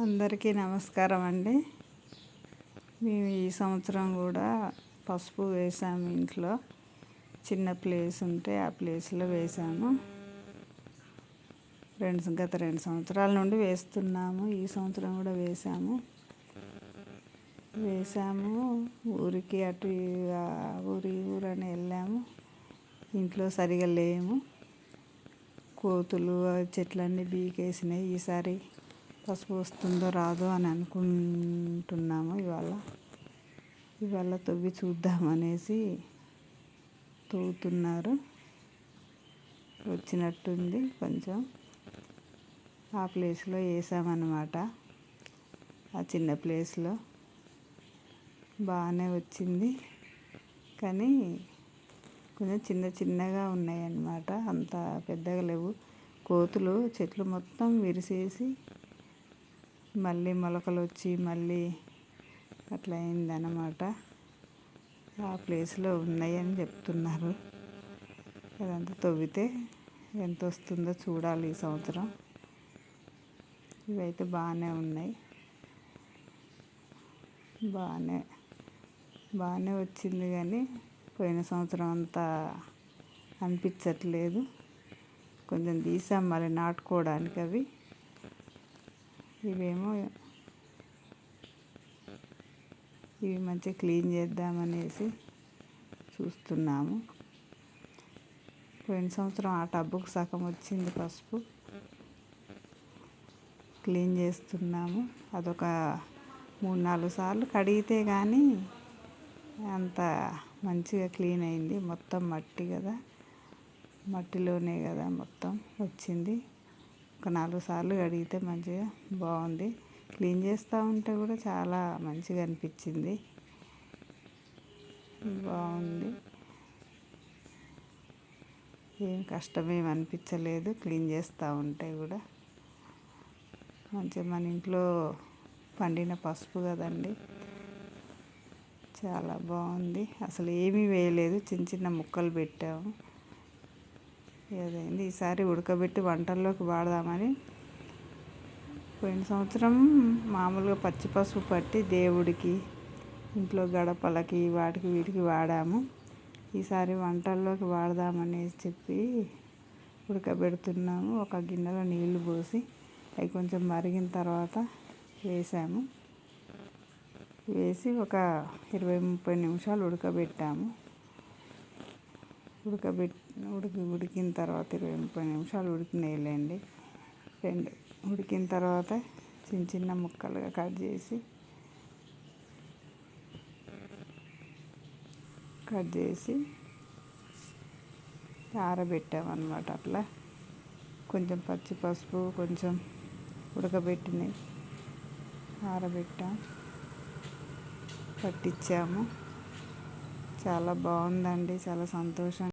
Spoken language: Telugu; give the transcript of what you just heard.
అందరికీ నమస్కారం అండి మేము ఈ సంవత్సరం కూడా పసుపు వేసాము ఇంట్లో. చిన్న ప్లేస్ ఉంటే ఆ ప్లేస్లో వేసాము. రెండు గత రెండు సంవత్సరాల నుండి వేస్తున్నాము. ఈ సంవత్సరం కూడా వేసాము. వేసాము. ఊరికి అటు ఊరి ఊరని వెళ్ళాము. ఇంట్లో సరిగా లేము. కోతులు చెట్లన్నీ బీకేసినాయి ఈసారి. పసుపు వస్తుందో రాదో అని అనుకుంటున్నాము ఇవాళ? ఇవాళ తవ్వి చూద్దామనేసి తవ్వుతున్నారు. వచ్చినట్టుంది కొంచెం. ఆ ప్లేస్లో వేసామన్నమాట. ఆ చిన్న ప్లేస్లో. బాగానే వచ్చింది. కానీ కొంచెం చిన్న చిన్నగా ఉన్నాయి అన్నమాట అంత పెద్దగా లేవు. కోతులు చెట్లు మొత్తం విరిసేసి మళ్ళీ మొలకలు వచ్చి మళ్ళీ అట్లా అయిందన్నమాట ఆ ప్లేస్లో ఉన్నాయని చెప్తున్నారు. అదంతా తవ్వితే ఎంత వస్తుందో చూడాలి ఈ సంవత్సరం. ఇవైతే బాగానే ఉన్నాయి. బాగానే బాగానే వచ్చింది కానీ పోయిన సంవత్సరం అంతా అనిపించట్లేదు. కొంచెం తీసాం మళ్ళీ నాటుకోవడానికి అవి. ఇవేమో ఇవి మంచిగా క్లీన్ చేద్దామనేసి చూస్తున్నాము. పోయిన సంవత్సరం ఆ టబ్బుకు సగం వచ్చింది పసుపు. క్లీన్ చేస్తున్నాము. అదొక మూడు నాలుగు సార్లు కడిగితే కానీ అంత మంచిగా క్లీన్ అయింది. మొత్తం మట్టి కదా. మట్టిలోనే కదా మొత్తం వచ్చింది. ఒక నాలుగు సార్లు కడిగితే మంచిగా బాగుంది. క్లీన్ చేస్తూ ఉంటే కూడా చాలా మంచిగా అనిపించింది. బాగుంది. ఏం కష్టమేం అనిపించలేదు. క్లీన్ చేస్తూ ఉంటే కూడా. మంచిగా మన ఇంట్లో పండిన పసుపు కదండి. చాలా బాగుంది. అసలు ఏమీ వేయలేదు. చిన్న చిన్న ముక్కలు పెట్టాము. ఏదైంది ఈసారి ఉడకబెట్టి వంటల్లోకి వాడదామని. పోయిన సంవత్సరం మామూలుగా పచ్చి పసుపు పట్టి దేవుడికి ఇంట్లో గడపలకి వాటికి వీటికి వాడాము. ఈసారి వంటల్లోకి వాడదామనేసి చెప్పి ఉడకబెడుతున్నాము. ఒక గిన్నెలో నీళ్ళు పోసి అవి కొంచెం మరిగిన తర్వాత వేసాము. వేసి ఒక ఇరవై ముప్పై నిమిషాలు ఉడకబెట్టాము. ఉడకబెట్టి ఉడికి ఉడికిన తర్వాత ఇరవై ముప్పై నిమిషాలు ఉడికినాయిలేండి రెండు ఉడికిన తర్వాత చిన్న చిన్న ముక్కలుగా కట్ చేసి కట్ చేసి ఆరబెట్టామన్నమాట అట్లా. కొంచెం పచ్చి పసుపు కొంచెం ఉడకబెట్టినవి ఆరబెట్టాం. పట్టించాము చాలా బాగుందండి చాలా సంతోషం